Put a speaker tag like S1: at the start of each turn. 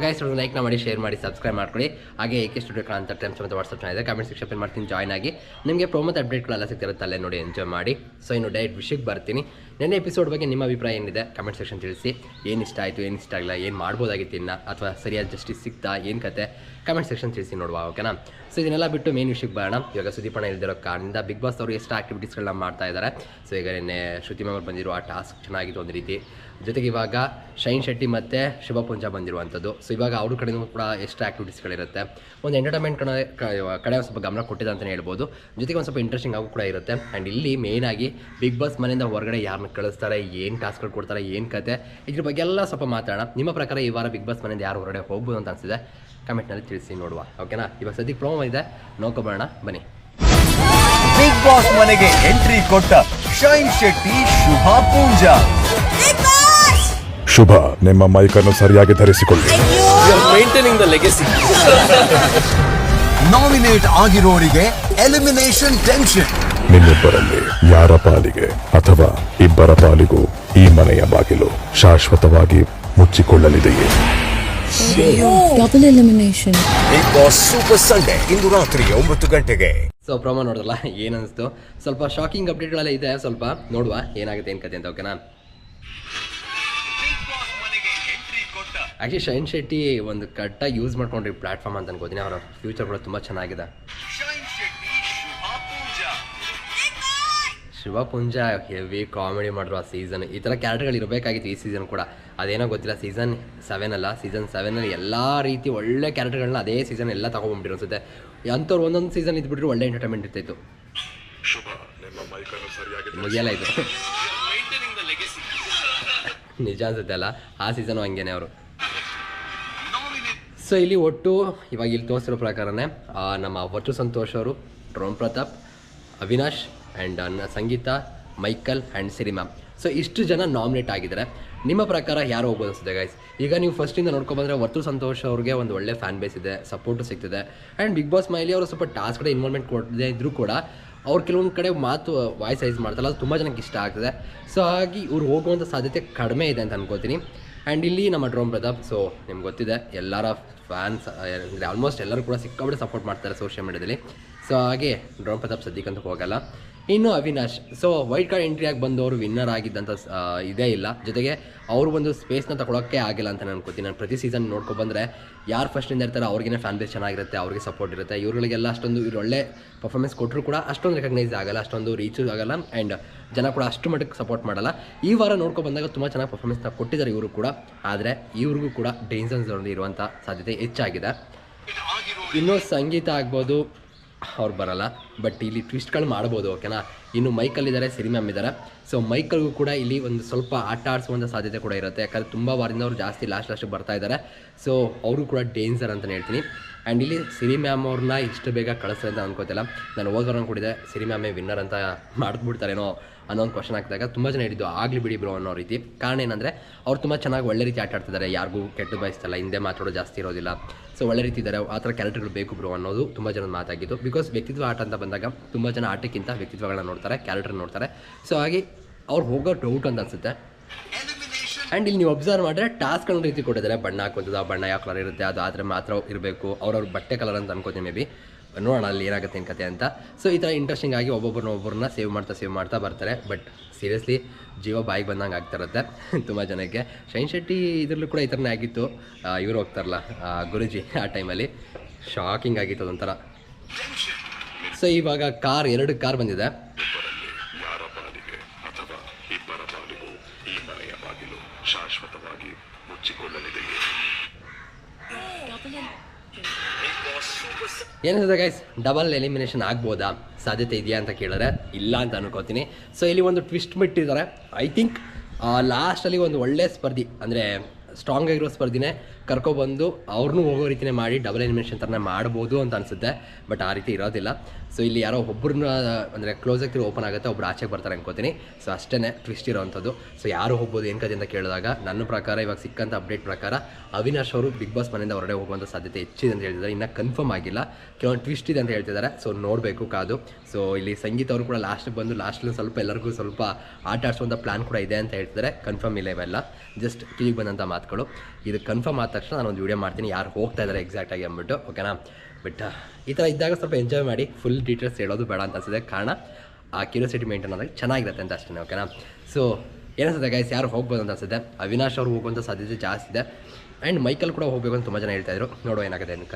S1: Guys ಲೈಕ್ನ ಮಾಡಿ share ಮಾಡಿ subscribe ಮಾಡ್ಕೊಳ್ಳಿ. ಹಾಗೆ ಏಕೆ ಸ್ಟುಡಿಯೋ ಅಂತ ಟೈಮ್ಸ್ ಮತ್ತು ವಾಟ್ಸಪ್ ಚಾನಲ್ ಕಮೆಂಟ್ ಸೆಕ್ಷನ್ ಮಾಡ್ತೀನಿ ಜಾಯ್ನ್ ಆಗಿ. ನಿಮಗೆ ಪ್ರೊಮೋತ್ ಅಪ್ಡೇಟ್ಗಳೆಲ್ಲ ಸಿಗ್ತಿರುತ್ತೆ, ಅಲ್ಲೇ ನೋಡಿ ಎಂಜಾಯ್ ಮಾಡಿ. ಸೊ ಇನ್ನು ಡೈರೆಕ್ಟ್ ವಿಷಯಕ್ಕೆ ಬರ್ತೀನಿ. ನೆನ್ನೆ ಎಪಿಸೋಡ್ ಬಗ್ಗೆ ನಿಮ್ಮ ಅಭಿಪ್ರಾಯ ಏನಿದೆ? ಕಮೆಂಟ್ ಸೆಕ್ಷನ್ ತಿಳಿಸಿ. ಏನು ಇಷ್ಟ ಆಯಿತು, ಏನು ಇಷ್ಟ ಆಗಿಲ್ಲ ಏನು ಮಾಡ್ಬೋದಾಗಿತ್ತು ಇನ್ನು ಅಥವಾ ಸರಿಯಾದ ಜಸ್ಟಿಸ್ ಸಿಗ್ತಾ, ಏನು ಕತೆ? ಕಮೆಂಟ್ ಸೆಕ್ಷನ್ ತಿಳಿಸಿ ನೋಡುವ ಓಕೆನಾ ಸೊ ಇದನ್ನೆಲ್ಲ ಬಿಟ್ಟು ಮೇನ್ ವಿಷಯಕ್ಕೆ ಬರೋಣ. ಇವಾಗ ಸುದೀಪಣ್ಣ ಇಲ್ದಿರೋ ಕಾರಣದಿಂದ ಬಿಗ್ ಬಾಸ್ ಅವರು ಎಷ್ಟು ಆಕ್ಟಿವಿಟೀಸ್ಗಳನ್ನ ಮಾಡ್ತಾ ಇದ್ದಾರೆ ಸೊ ಈಗ ನಿನ್ನೆ ಶ್ರುತಿ ಮ್ಯಾಮ್ ಬಂದಿರುವ ಆ ಟಾಸ್ಕ್ ಚೆನ್ನಾಗಿತ್ತು ಒಂದು ರೀತಿ. ಜೊತೆಗೆ ಇವಾಗ ಶೈನ್ ಶೆಟ್ಟಿ ಮತ್ತು ಶುಭ ಪುಂಜ ಬಂದಿರುವಂಥದ್ದು. ಸೊ ಇವಾಗ ಅವ್ರ ಕಡೆಯೂ ಕೂಡ ಎಷ್ಟು ಆ್ಯಕ್ಟಿವಿಟೀಸ್ಗಳಿರುತ್ತೆ ಒಂದು ಎಂಟರ್ಟೈನ್ಮೆಂಟ್ ಕಡೆ ಕಡೆ ಸ್ವಲ್ಪ ಗಮನ ಕೊಟ್ಟಿದೆ ಅಂತಲೇ ಹೇಳ್ಬೋದು. ಜೊತೆಗೆ ಒಂದು ಸ್ವಲ್ಪ ಇಂಟ್ರೆಸ್ಟಿಂಗ್ ಆಗೂ ಕೂಡ ಇರುತ್ತೆ. ಆ್ಯಂಡ್ ಇಲ್ಲಿ ಮೇಯ್ನಾಗಿ ಬಿಗ್ ಬಾಸ್ ಮನೆಯಿಂದ ಹೊರಗಡೆ ಯಾರನ್ನ ಕಳಿಸ್ತಾರೆ ಏನು ಟಾಸ್ಕ್ಗಳು ಕೊಡ್ತಾರೆ ಏನು ಕತೆ ಇದ್ರ ಬಗ್ಗೆ ಎಲ್ಲ ಸ್ವಲ್ಪ ಮಾತಾಡೋಣ. ನಿಮ್ಮ ಪ್ರಕಾರ ಈ ವಾರ ಬಿಗ್ ಬಾಸ್ ಮನೆಯಿಂದ ಯಾರು ಹೊರಗಡೆ ಹೋಗ್ಬೋದು ಅಂತ ಅನಿಸಿದೆ? ಕಮೆಂಟ್ನಲ್ಲಿ ತಿಳಿಸಿ ನೋಡುವ. ಓಕೆನಾ ಇವಾಗ ಸದ್ಯಕ್ಕೆ ಪ್ರೋಮೋ ಇದೆ. ನೋಡ್ಕೊಬೋಣ ಬನ್ನಿ.
S2: ಬಿಗ್ ಬಾಸ್ ಮನೆಗೆ ಎಂಟ್ರಿ ಕೊಟ್ಟ ಶೈನ್ ಶೆಟ್ಟಿ ಶುಭಾ ಪೂಜಾ.
S3: ಶುಭ ನಿಮ್ಮ ಮೈಕನ್ನು ಸರಿಯಾಗಿ ಧರಿಸಿಕೊಳ್ಳಿ.
S2: ನಾಮಿನೇಟ್ ಆಗಿರೋರಿಗೆ ಎಲಿಮಿನೇಷನ್ ಟೆನ್ಷನ್
S3: ನಿಮ್ಮಿಬ್ಬರಲ್ಲಿ ಯಾರ ಪಾಲಿಗೆ ಅಥವಾ ಇಬ್ಬರ ಪಾಲಿಗೂ ಈ ಮನೆಯ ಬಾಗಿಲು ಶಾಶ್ವತವಾಗಿ ಮುಚ್ಚಿಕೊಳ್ಳಲಿದೆಯೇ?
S4: Double elimination
S2: Bigg Boss super Sunday ಇಂದು ರಾತ್ರಿ ಒಂಬತ್ತು ಗಂಟೆಗೆ.
S1: ಸೊ ಪ್ರೋಮೋ ನೋಡಿದ್ರಲ್ಲ ಏನನ್ನಿಸ್ತು ಸ್ವಲ್ಪ ಶಾಕಿಂಗ್ ಅಪ್ಡೇಟ್ಗಳೆಲ್ಲ ಇದೆ ಸ್ವಲ್ಪ ನೋಡುವ ಏನಾಗುತ್ತೆ ಏನು ಕತೆ ಅಂತ ನಾನು? ಆ್ಯಕ್ಚುಲಿ ಶೈನ್ ಶೆಟ್ಟಿ ಒಂದು ಕಟ್ಟಾಗಿ ಯೂಸ್ ಮಾಡ್ಕೊಂಡ್ರಿ ಪ್ಲಾಟ್ಫಾರ್ಮ್ ಅಂತ ಅನ್ಕೋತೀನಿ ಅವರ ಫ್ಯೂಚರ್ ಕೂಡ ತುಂಬ ಚೆನ್ನಾಗಿದೆ. ಶಿವ ಪುಂಜ ಹೆವಿ ಕಾಮಿಡಿ ಮಾಡಿದ್ರು ಆ ಸೀಸನ್ ಈ ಥರ ಕ್ಯಾರೆಕ್ಟರ್ಗಳು ಇರಬೇಕಾಗಿತ್ತು ಈ ಸೀಸನ್ ಕೂಡ. ಅದೇನೋ ಗೊತ್ತಿಲ್ಲ ಸೀಸನ್ ಸೆವೆನ್ ಅಲ್ಲ ಸೀಸನ್ ಸೆವೆನಲ್ಲಿ ಎಲ್ಲ ರೀತಿ ಒಳ್ಳೆ ಕ್ಯಾರೆಕ್ಟರ್ಗಳನ್ನ ಅದೇ ಸೀಸನ್ ಎಲ್ಲ ತಗೊಂಡ್ಬಿಟ್ಟಿರೋ ಅನ್ಸುತ್ತೆ. ಅಂಥವ್ರು ಒಂದೊಂದು ಸೀಸನ್ ಇದ್ಬಿಟ್ರೆ ಒಳ್ಳೆ ಎಂಟರ್ಟೈನ್ಮೆಂಟ್ ಇರ್ತಿತ್ತು. ಮುಗಿಯಲ್ಲ ಇದು. ನಿಜ ಅನ್ಸುತ್ತೆ ಅಲ್ಲ ಆ ಸೀಸನು ಹಂಗೇನೆ ಅವರು. ಸೊ ಇಲ್ಲಿ ಒಟ್ಟು ಇವಾಗ ಇಲ್ಲಿ ತೋರಿಸಿರೋ ಪ್ರಕಾರನೇ ನಮ್ಮ ವರ್ಚು ಸಂತೋಷ್ ಅವರು drone Pratap Avinash and Sangeetha Michael and Siri so ಇಷ್ಟು ಜನ ನಾಮಿನೇಟ್ ಆಗಿದ್ದಾರೆ. ನಿಮ್ಮ ಪ್ರಕಾರ ಯಾರು ಹೋಗ್ಬೋದು ಅನಿಸುತ್ತೆ ಗೈಸ್ ಈಗ ನೀವು ಫಸ್ಟಿಂದ ನೋಡ್ಕೊಬಂದ್ರೆ ವರ್ತು ಸಂತೋಷ್ ಅವ್ರಿಗೆ ಒಂದು ಒಳ್ಳೆ ಫ್ಯಾನ್ ಬೇಸ್ ಇದೆ ಸಪೋರ್ಟು ಸಿಗ್ತಿದೆ. ಆ್ಯಂಡ್ ಬಿಗ್ ಬಾಸ್ ಮೈಲಿ ಅವರು ಸ್ವಲ್ಪ ಟಾಸ್ಕ್ ಕಡೆ ಇನ್ವಾಲ್ವ್ಮೆಂಟ್ ಕೊಡದೇ ಇದ್ದರೂ ಕೂಡ ಅವ್ರು ಕೆಲವೊಂದು ಕಡೆ ಮಾತು ವಾಯ್ಸ್ ಐಸ್ ಮಾಡ್ತಾರಲ್ಲ, ಅದು ತುಂಬ ಜನಕ್ಕೆ ಇಷ್ಟ ಆಗ್ತದೆ. ಸೊ ಹಾಗಾಗಿ ಇವ್ರು ಹೋಗುವಂಥ ಸಾಧ್ಯತೆ ಕಡಿಮೆ ಇದೆ ಅಂತ ಅನ್ಕೋತೀನಿ. ಆ್ಯಂಡ್ ಇಲ್ಲಿ ನಮ್ಮ ಡ್ರೋಮ್ ಪ್ರತಾಪ್ ಸೊ ನಿಮ್ಗೆ ಗೊತ್ತಿದೆ, ಎಲ್ಲರ ಫ್ಯಾನ್ಸ್ ಆಲ್ಮೋಸ್ಟ್ ಎಲ್ಲರೂ ಕೂಡ ಸಿಕ್ಕಾಬಿಟ್ಟು ಸಪೋರ್ಟ್ ಮಾಡ್ತಾರೆ ಸೋಷಿಯಲ್ ಮೀಡಿಯಾದಲ್ಲಿ ಸೊ ಹಾಗೆ ಡ್ರೋಮ್ ಪ್ರತಾಪ್ ಸದ್ಯಕ್ಕಂತೂ ಹೋಗಲ್ಲ. ಇನ್ನು ಅವಿನಾಶ್. ಸೊ ವೈಟ್ ಕಾರ್ಡ್ ಎಂಟ್ರಿಯಾಗಿ ಬಂದವರು ವಿನ್ನರ್ ಆಗಿದ್ದಂಥ ಇದೇ ಇಲ್ಲ. ಜೊತೆಗೆ ಅವರು ಒಂದು ಸ್ಪೇಸ್ನ ತಗೊಳಕ್ಕೆ ಆಗಿಲ್ಲ ಅಂತ ನಾನು ಅನ್ಕೋತೀನಿ ನಾನು ಪ್ರತಿ ಸೀಸನ್ ನೋಡ್ಕೊ ಬಂದರೆ ಯಾರು ಫಸ್ಟಿಂದ ಇರ್ತಾರೆ ಅವ್ರಿಗೇ ಫ್ಯಾನ್ ಬೇಸ್ ಚೆನ್ನಾಗಿರುತ್ತೆ, ಅವ್ರಿಗೆ ಸಪೋರ್ಟ್ ಇರುತ್ತೆ. ಇವ್ರುಗಳಿಗೆಲ್ಲ ಅಷ್ಟೊಂದು ಇವ್ರು ಒಳ್ಳೆ ಪರ್ಫಾರ್ಮೆನ್ಸ್ ಕೊಟ್ಟರು ಕೂಡ ಅಷ್ಟೊಂದು ರೆಕಗ್ನೈಸ್ ಆಗಲ್ಲ, ಅಷ್ಟೊಂದು ರೀಚು ಆಗಲ್ಲ ಆ್ಯಂಡ್ ಜನ ಕೂಡ ಅಷ್ಟು ಮಟ್ಟಕ್ಕೆ ಸಪೋರ್ಟ್ ಮಾಡಲ್ಲ. ಈ ವಾರ ನೋಡ್ಕೊ ಬಂದಾಗ ತುಂಬ ಚೆನ್ನಾಗಿ ಪರ್ಫಾರ್ಮೆನ್ಸ್ನ ಕೊಟ್ಟಿದ್ದಾರೆ ಇವರು ಕೂಡ. ಆದರೆ ಇವ್ರಿಗೂ ಕೂಡ ಡೇಂಜರ್ಸ್ ಇರುವಂಥ ಸಾಧ್ಯತೆ ಹೆಚ್ಚಾಗಿದೆ. ಇನ್ನೂ ಸಂಗೀತ ಆಗ್ಬೋದು, ಅವ್ರು ಬರಲ್ಲ. ಬಟ್ ಇಲ್ಲಿ ಟ್ವಿಸ್ಟ್ಗಳು ಮಾಡ್ಬೋದು ಓಕೆನಾ ಇನ್ನು ಮೈಕಲ್ ಇದ್ದಾರೆ ಸಿರಿ ಮ್ಯಾಮ್ ಇದ್ದಾರೆ. ಸೊ ಮೈಕಲ್ಗೂ ಕೂಡ ಇಲ್ಲಿ ಒಂದು ಸ್ವಲ್ಪ ಆಟ ಆಡಿಸುವಂಥ ಸಾಧ್ಯತೆ ಕೂಡ ಇರುತ್ತೆ. ಯಾಕಂದರೆ ತುಂಬ ವಾರದಿಂದ ಅವರು ಜಾಸ್ತಿ ಲಾಸ್ಟ್ ಲಾಸ್ಟ್ ಬರ್ತಾ ಇದ್ದಾರೆ. ಸೊ ಅವರು ಕೂಡ ಡೇಂಜರ್ ಅಂತಲೇ ಹೇಳ್ತೀನಿ. ಆ್ಯಂಡ್ ಇಲ್ಲಿ ಸಿರಿ ಮ್ಯಾಮ್ ಅವ್ರನ್ನ ಇಷ್ಟು ಬೇಗ ಕಳಿಸ್ತಾರೆ ಅಂತ ಅನ್ಕೋತಿಲ್ಲ. ನಾನು ಹೋಗೋರು ಕೂಡಿದೆ ಸಿರಿ ಮ್ಯಾಮೇ ವಿನ್ನರ್ ಅಂತ ಮಾಡಿದ್ಬಿಡ್ತಾರೇನೋ ಅನ್ನೋ ಒಂದು ಕ್ವಶನ್ ಹಾಕಿದಾಗ ತುಂಬ ಜನ ಹೇಳಿದ್ದು, ಆಗಲಿ ಬಿಡಿ ಬ್ರೋ ಅನ್ನೋ ರೀತಿ. ಕಾರಣ ಏನಂದರೆ, ಅವ್ರು ತುಂಬ ಚೆನ್ನಾಗಿ ಒಳ್ಳೆ ರೀತಿ ಆಟ ಆಡ್ತಿದ್ದಾರೆ. ಯಾರಿಗೂ ಕೆಟ್ಟು ಬಯಸ್ತಲ್ಲ, ಹಿಂದೆ ಮಾತಾಡೋದು ಜಾಸ್ತಿ ಇರೋದಿಲ್ಲ. ಸೊ ಒಳ್ಳೆ ರೀತಿ ಇದ್ದಾರೆ, ಆ ಥರ ಕ್ಯಾರೆಕ್ಟರ್ಗಳು ಬೇಕು ಬ್ರೋ ಅನ್ನೋದು ತುಂಬ ಜನ ಮಾತಾಗಿದ್ದು. ಬಿಕಾಸ್ ವ್ಯಕ್ತಿತ್ವ ಆಟ ಅಂತ ಬಂದಾಗ ತುಂಬ ಜನ ಆಟಕ್ಕಿಂತ ವ್ಯಕ್ತಿತ್ವಗಳನ್ನ ನೋಡ್ತಾರೆ ಕ್ಯಾರೆಕ್ಟರ್ ನೋಡ್ತಾರೆ. ಸೊ ಹಾಗೆ ಅವ್ರು ಹೋಗೋ ಡೌಟ್ ಅಂತ ಅನ್ಸುತ್ತೆ. ಆ್ಯಂಡ್ ಇಲ್ಲಿ ನೀವು ಅಬ್ಸರ್ವ್ ಮಾಡಿದ್ರೆ ಟಾಸ್ಕ್ಗಳ ರೀತಿ ಕೊಟ್ಟಿದ್ದಾರೆ. ಬಣ್ಣ ಹಾಕೋದು ಬಣ್ಣ ಯಾವ ಕಲರ್ ಇರುತ್ತೆ, ಅದು ಆದರೆ ಮಾತ್ರ ಇರಬೇಕು, ಅವ್ರವ್ರ ಬಟ್ಟೆ ಕಲರ್ ಅಂತ ಅನ್ಕೋತೀನಿ ಮೇ ಬಿ ನೋಡೋಣ ಅಲ್ಲಿ ಏನಾಗುತ್ತೆ ಏನು ಕತೆ ಅಂತ. ಸೊ ಈ ಥರ ಇಂಟ್ರೆಸ್ಟಿಂಗ್ ಆಗಿ ಒಬ್ಬೊಬ್ಬರನ್ನ ಒಬ್ಬರನ್ನ ಸೇವ್ ಮಾಡ್ತಾ ಸೇವ್ ಮಾಡ್ತಾ ಬರ್ತಾರೆ. ಬಟ್ ಸೀರಿಯಸ್ಲಿ ಜೀವ ಬಾಯಿಗೆ ಬಂದಂಗೆ ಆಗ್ತಿರುತ್ತೆ ತುಂಬ ಜನಕ್ಕೆ. ಶೈನ್ ಶೆಟ್ಟಿ ಇದರಲ್ಲೂ ಕೂಡ ಈ ಥರನೇ ಆಗಿತ್ತು. ಇವರು ಹೋಗ್ತಾರಲ್ಲ ಗುರೂಜಿ ಆ ಟೈಮಲ್ಲಿ ಶಾಕಿಂಗ್ ಆಗಿತ್ತು ಅದೊಂಥರ. ಸೊ ಇವಾಗ ಕಾರ್ ಎರಡು ಕಾರ್ ಬಂದಿದೆ.
S3: ಏನಿಸುತ್ತೆ
S1: ಏನಿದೆ ಗೈಸ್ ಡಬಲ್ ಎಲಿಮಿನೇಷನ್ ಆಗ್ಬೋದಾ? ಸಾಧ್ಯತೆ ಇದೆಯಾ ಅಂತ ಕೇಳಿದ್ರೆ ಇಲ್ಲ ಅಂತ ಅನ್ಕೋತೀನಿ. ಸೊ ಇಲ್ಲಿ ಒಂದು ಟ್ವಿಸ್ಟ್ ಬಿಟ್ಟಿದ್ದಾರೆ. ಐ ಥಿಂಕ್ ಲಾಸ್ಟಲ್ಲಿ ಒಂದು ಒಳ್ಳೆ ಸ್ಪರ್ಧಿ ಅಂದರೆ ಸ್ಟ್ರಾಂಗ್ ಆಗಿರೋ ಸ್ಪರ್ಧಿನೇ ಕರ್ಕೊಬಂದು ಅವ್ರನ್ನೂ ಹೋಗೋ ರೀತಿನೇ ಮಾಡಿ ಡಬಲ್ ಎಲಿಮಿನೇಷನ್ ಥರನೇ ಮಾಡ್ಬೋದು ಅಂತ ಅನಿಸುತ್ತೆ. ಬಟ್ ಆ ರೀತಿ ಇರೋದಿಲ್ಲ. ಸೊ ಇಲ್ಲಿ ಯಾರೋ ಒಬ್ಬರನ್ನ ಅಂದರೆ ಕ್ಲೋಸ್ ಆಗ್ತಿರೋ ಓಪನ್ ಆಗುತ್ತೆ, ಒಬ್ರು ಆಚೆಗೆ ಬರ್ತಾರೆ ಅನ್ಕೋತೀನಿ. ಸೊ ಅಷ್ಟೇ ಟ್ವಿಸ್ಟ್ ಇರೋವಂಥದ್ದು ಸೊ ಯಾರು ಹೋಗ್ಬೋದು, ಏನು ಕಥೆ ಅಂತ ಕೇಳಿದಾಗ, ನನ್ನ ಪ್ರಕಾರ ಇವಾಗ ಸಿಕ್ಕಂಥ ಅಪ್ಡೇಟ್ ಪ್ರಕಾರ ಅವಿನಾಶ್ ಅವರು ಬಿಗ್ ಬಾಸ್ ಮನೆಯಿಂದ ಹೊರಡೆ ಹೋಗುವಂಥ ಸಾಧ್ಯತೆ ಹೆಚ್ಚಿದೆ ಅಂತ ಹೇಳ್ತಿದ್ದಾರೆ ಇನ್ನೂ ಕನ್ಫರ್ಮ್ ಆಗಿಲ್ಲ. ಕೆಲವೊಂದು ಟ್ವಿಸ್ಟ್ ಇದೆ ಅಂತ ಹೇಳ್ತಿದ್ದಾರೆ. ಸೊ ನೋಡಬೇಕು ಕಾದು. ಸೊ ಇಲ್ಲಿ ಸಂಗೀತ ಅವರು ಕೂಡ ಲಾಸ್ಟಿಗೆ ಬಂದು ಲಾಸ್ಟಲ್ಲಿ ಸ್ವಲ್ಪ ಎಲ್ಲರಿಗೂ ಸ್ವಲ್ಪ ಆಟ ಆಡಿಸುವಂಥ ಪ್ಲಾನ್ ಕೂಡ ಇದೆ ಅಂತ ಹೇಳ್ತಿದ್ದಾರೆ. ಕನ್ಫರ್ಮ್ ಇಲ್ಲ. ಇವೆಲ್ಲ ಜಸ್ಟ್ ಕಿವಿಗೆ ಬಂದಂಥ ಮಾತುಗಳು. ಇದು ಕನ್ಫರ್ಮ್ ಆದ ತಕ್ಷಣ ನಾನು ಒಂದು ವೀಡಿಯೋ ಮಾಡ್ತೀನಿ. ಯಾರು ಹೋಗ್ತಾ ಇದ್ದಾರೆ ಎಕ್ಸಾಕ್ಟಾಗಿ ಅಂದ್ಬಿಟ್ಟು ಓಕೆನಾ ಬಟ್ ಈ ಥರ ಇದ್ದಾಗ ಸ್ವಲ್ಪ ಎಂಜಾಯ್ ಮಾಡಿ ಫುಲ್ ಡೀಟೇಲ್ಸ್ ಹೇಳೋದು ಬೇಡ ಅಂತ ಅನ್ಸಿದೆ ಕಾರಣ, ಆ ಕ್ಯೂರಿಯಾಸಿಟಿ ಮೇಂಟೈನ್ ಆದಾಗ ಚೆನ್ನಾಗಿರುತ್ತೆ ಅಂತ ಅಷ್ಟೇ ಓಕೆನಾ ಸೊ ಏನಿಸುತ್ತೆ ಗೈಸ್ ಯಾರು ಹೋಗ್ಬೋದು ಅಂತ ಅನ್ಸುತ್ತೆ ಅವಿನಾಶ್ ಅವ್ರು ಹೋಗುವಂಥ ಸಾಧ್ಯತೆ ಜಾಸ್ತಿ ಇದೆ. ಆ್ಯಂಡ್ ಮೈಕಲ್ ಕೂಡ ಹೋಗಬೇಕು ಅಂತ ತುಂಬ ಜನ ಹೇಳ್ತಾಯಿದ್ರು ನೋಡುವ ಏನಾಗುತ್ತೆ ಅಂತ.